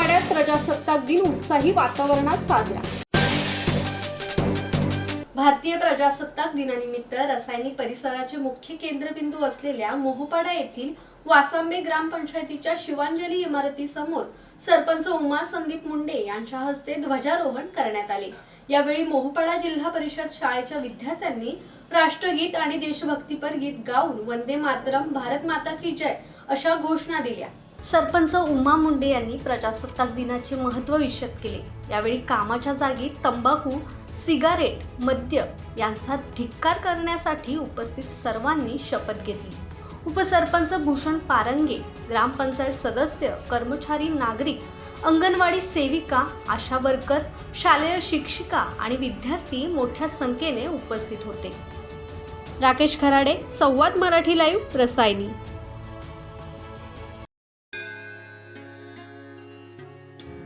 मराठवाड्यात प्रजासत्ताक दिन उत्साही वातावरणात साजरा. भारतीय प्रजासत्ताक दिनानिमित्त रसायनी परिसराचे मुख्य केंद्रबिंदू असलेल्या मोहपाडा येथील वासांबे ग्रामपंचायतीच्या शिवांजली इमारतीसमोर सरपंच उमा संदीप मुंडे यांच्या हस्ते ध्वजारोहण करण्यात आले. यावेळी मोहपाडा जिल्हा परिषद शाळेच्या विद्यार्थ्यांनी राष्ट्रगीत आणि देशभक्तीपर गीत गाऊन वंदे मातरम भारत माता की जय अशा घोषणा दिल्या. सरपंच उमा मुंडे यांनी प्रजासत्ताक दिनाचे महत्त्व विशद केले. यावेळी कामाच्या जागी तंबाखू सिगारेट मद्य यांचा धिक्कार करण्यासाठी उपस्थित सर्वांनी शपथ घेतली. उपसरपंच भूषण पारंगे ग्रामपंचायत सदस्य कर्मचारी नागरिक अंगणवाडी सेविका आशा वर्कर शालेय शिक्षिका आणि विद्यार्थी मोठ्या संख्येने उपस्थित होते. राकेश खराडे संवाद मराठी लाईव्ह रसायनी.